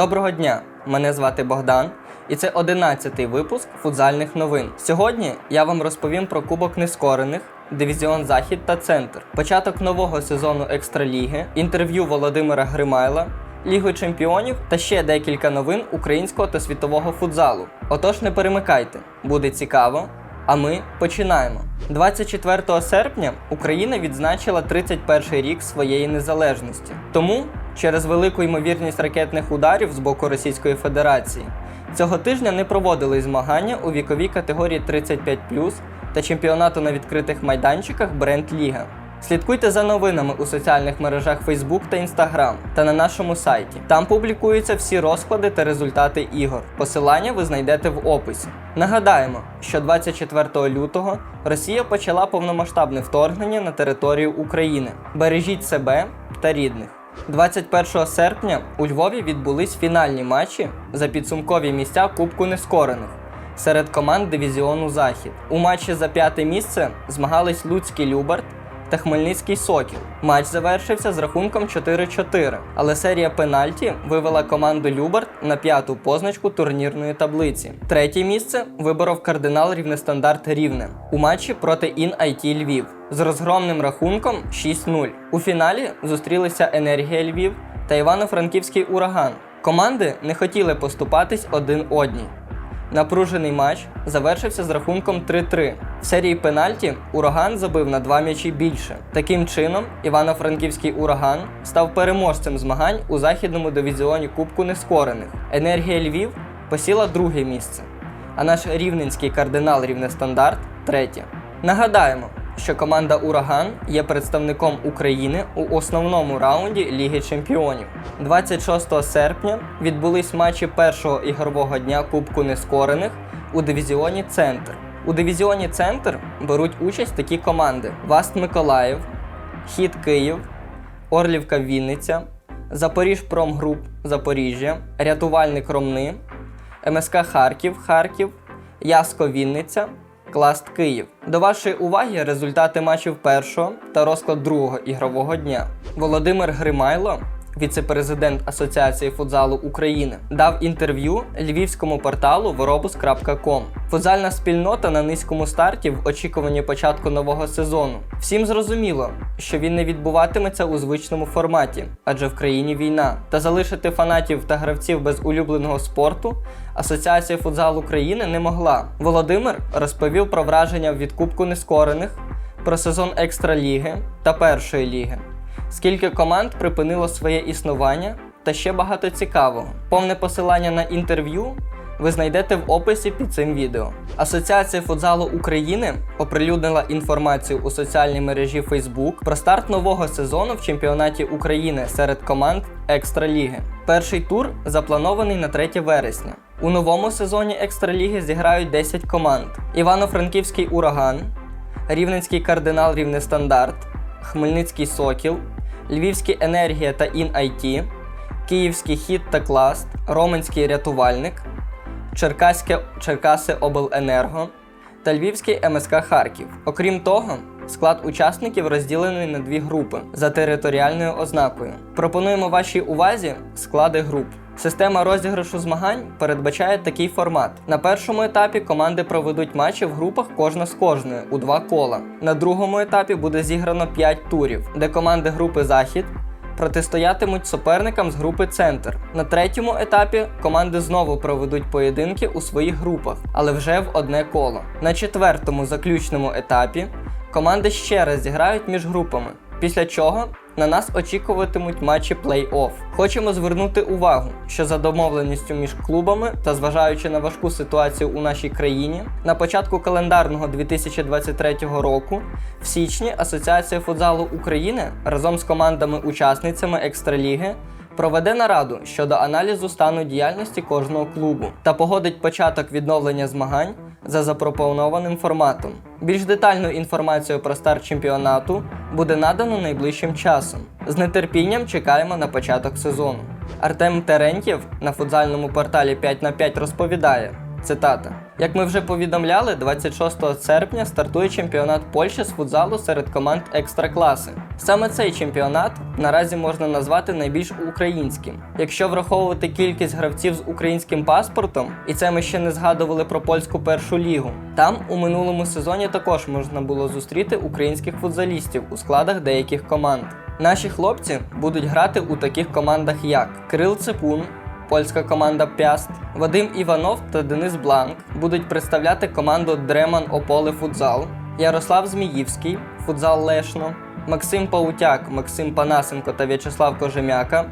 Доброго дня! Мене звати Богдан, і це 11-й випуск футзальних новин. Сьогодні я вам розповім про Кубок Нескорених, Дивізіон Захід та Центр, початок нового сезону Екстраліги, інтерв'ю Володимира Гримайла, Лігу чемпіонів та ще декілька новин українського та світового футзалу. Отож, не перемикайте, буде цікаво. А ми починаємо. 24 серпня Україна відзначила 31 рік своєї незалежності. Тому, через велику ймовірність ракетних ударів з боку Російської Федерації, цього тижня не проводили змагання у віковій категорії 35 та чемпіонату на відкритих майданчиках Бренд Ліга. Слідкуйте за новинами у соціальних мережах Facebook та Instagram та на нашому сайті. Там публікуються всі розклади та результати ігор. Посилання ви знайдете в описі. Нагадаємо, що 24 лютого Росія почала повномасштабне вторгнення на територію України. Бережіть себе та рідних. 21 серпня у Львові відбулись фінальні матчі за підсумкові місця Кубку Нескорених серед команд дивізіону Захід. У матчі за п'яте місце змагались Луцький Любарт та Хмельницький Сокіл. Матч завершився з рахунком 4-4, але серія пенальті вивела команду Любарт на п'яту позначку турнірної таблиці. Третє місце виборов кардинал Рівнестандарт Рівне у матчі проти Ін IT Львів з розгромним рахунком 6-0. У фіналі зустрілися Енергія Львів та Івано-Франківський ураган. Команди не хотіли поступатись один одній. Напружений матч завершився з рахунком 3-3. В серії пенальті ураган забив на два м'ячі більше. Таким чином, Івано-Франківський ураган став переможцем змагань у західному дивізіоні Кубку Нескорених. Енергія Львів посіла друге місце, а наш рівненський кардинал Рівнестандарт третє. Нагадаємо, що команда Ураган є представником України у основному раунді Ліги Чемпіонів. 26 серпня відбулись матчі першого ігрового дня Кубку Нескорених у дивізіоні Центр. У дивізіоні Центр беруть участь такі команди: Васт Миколаїв, Хід Київ, Орлівка Вінниця, Запоріжпромгруп Запоріжжя, Рятувальник Ромни, МСК Харків Харків, Яско Вінниця, Класт Київ. До вашої уваги результати матчів першого та розклад другого ігрового дня. Володимир Гримайло, віце-президент Асоціації футзалу України, дав інтерв'ю львівському порталу воробус.com. Футзальна спільнота на низькому старті в очікуванні початку нового сезону. Всім зрозуміло, що він не відбуватиметься у звичному форматі, адже в країні війна. Та залишити фанатів та гравців без улюбленого спорту Асоціація футзал України не могла. Володимир розповів про враження від Кубку Нескорених, про сезон екстраліги та першої ліги скільки команд припинило своє існування та ще багато цікавого. Повне посилання на інтерв'ю ви знайдете в описі під цим відео. Асоціація футзалу України оприлюднила інформацію у соціальній мережі Facebook про старт нового сезону в чемпіонаті України серед команд Екстраліги. Перший тур запланований на 3 вересня. У новому сезоні Екстраліги зіграють 10 команд: Івано-Франківський ураган, Рівненський кардинал Рівнестандарт, Хмельницький Сокіл, Львівський енергія та Ін-АЙТі, Київський хід та класт, Роменський рятувальник, Черкаське Черкаси Обленерго та Львівський МСК Харків. Окрім того, склад учасників розділений на дві групи за територіальною ознакою. Пропонуємо вашій увазі склади груп. Система розіграшу змагань передбачає такий формат: на першому етапі команди проведуть матчі в групах кожна з кожною у два кола. На другому етапі буде зіграно 5 турів, де команди групи Захід протистоятимуть суперникам з групи Центр. На третьому етапі команди знову проведуть поєдинки у своїх групах, але вже в одне коло. На четвертому заключному етапі команди ще раз зіграють між групами. Після чого на нас очікуватимуть матчі плей-офф. Хочемо звернути увагу, що за домовленістю між клубами та зважаючи на важку ситуацію у нашій країні, на початку календарного 2023 року в січні Асоціація футзалу України разом з командами-учасницями Екстраліги проведе нараду щодо аналізу стану діяльності кожного клубу та погодить початок відновлення змагань за запропонованим форматом. Більш детальну інформацію про старт чемпіонату буде надано найближчим часом. З нетерпінням чекаємо на початок сезону. Артем Терентєв на футзальному порталі 5 на 5 розповідає: цитата: Як ми вже повідомляли, 26 серпня стартує чемпіонат Польщі з футзалу серед команд екстракласи. Саме цей чемпіонат наразі можна назвати найбільш українським. Якщо враховувати кількість гравців з українським паспортом, і це ми ще не згадували про польську першу лігу. Там у минулому сезоні також можна було зустріти українських футзалістів у складах деяких команд. Наші хлопці будуть грати у таких командах, як Кирил Ципун, польська команда Пяст, Вадим Іванов та Денис Бланк будуть представляти команду Дреман Ополе Футзал, Ярослав Зміївський, Футзал Лешно, Максим Паутяк, Максим Панасенко та В'ячеслав Кожем'яка,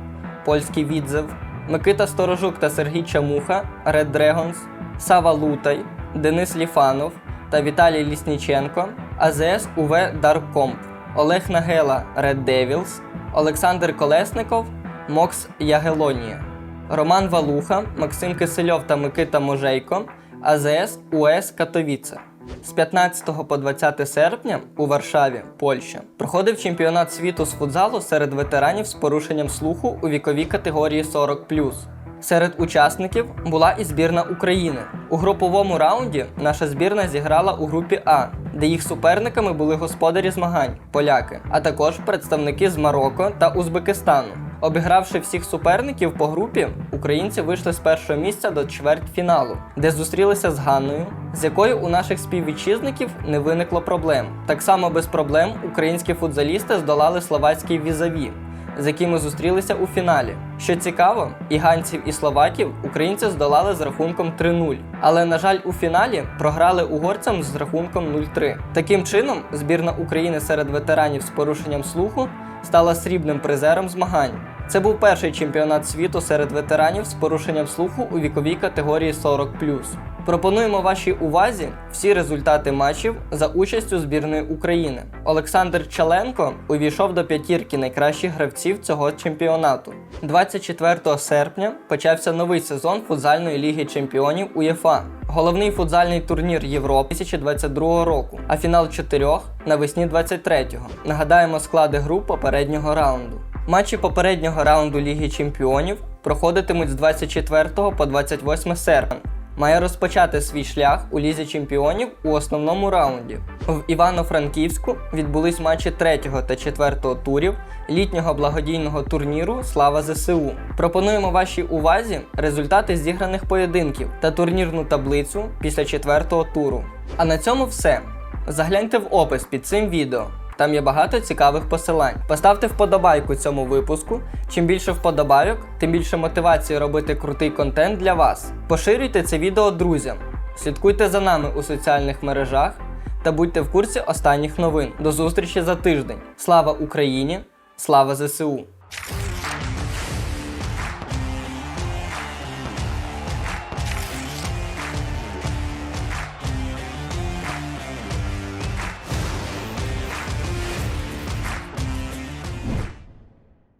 польський відзев, Микита Сторожук та Сергій Чамуха, Red Dragons, Сава Лутай, Денис Ліфанов та Віталій Лісніченко, АЗС УВ Даркомп, Олег Нагела Red Devils, Олександр Колесников, Мокс Ягелонія. Роман Валуха, Максим Кисельов та Микита Можейко, АЗС УС Катовіце. З 15 по 20 серпня у Варшаві, Польща, проходив чемпіонат світу з футзалу серед ветеранів з порушенням слуху у віковій категорії 40+. Серед учасників була і збірна України. У груповому раунді наша збірна зіграла у групі А, де їх суперниками були господарі змагань поляки, а також представники з Марокко та Узбекистану. Обігравши всіх суперників по групі, українці вийшли з першого місця до чвертьфіналу, де зустрілися з Ганною, з якою у наших співвітчизників не виникло проблем. Так само без проблем українські футзалісти здолали словацький візаві, з якими зустрілися у фіналі. Що цікаво, і ганців, і словаків українці здолали з рахунком 3-0. Але, на жаль, у фіналі програли угорцям з рахунком 0-3. Таким чином, збірна України серед ветеранів з порушенням слуху стала срібним призером змагань. Це був перший чемпіонат світу серед ветеранів з порушенням слуху у віковій категорії 40. Пропонуємо вашій увазі всі результати матчів за участю збірної України. Олександр Чаленко увійшов до п'ятірки найкращих гравців цього чемпіонату. 24 серпня почався новий сезон футзальної ліги чемпіонів УЄФА. Головний футзальний турнір Європи 2022 року, а фінал чотирьох навесні 23-го. Нагадаємо склади груп попереднього раунду. Матчі попереднього раунду Ліги Чемпіонів проходитимуть з 24 по 28 серпня. Має розпочати свій шлях у лізі чемпіонів у основному раунді. В Івано-Франківську відбулись матчі 3 та 4 турів літнього благодійного турніру Слава ЗСУ. Пропонуємо вашій увазі результати зіграних поєдинків та турнірну таблицю після 4 туру. А на цьому все. Загляньте в опис під цим відео. Там є багато цікавих посилань. Поставте вподобайку цьому випуску. Чим більше вподобайок, тим більше мотивації робити крутий контент для вас. Поширюйте це відео друзям, слідкуйте за нами у соціальних мережах та будьте в курсі останніх новин. До зустрічі за тиждень. Слава Україні! Слава ЗСУ!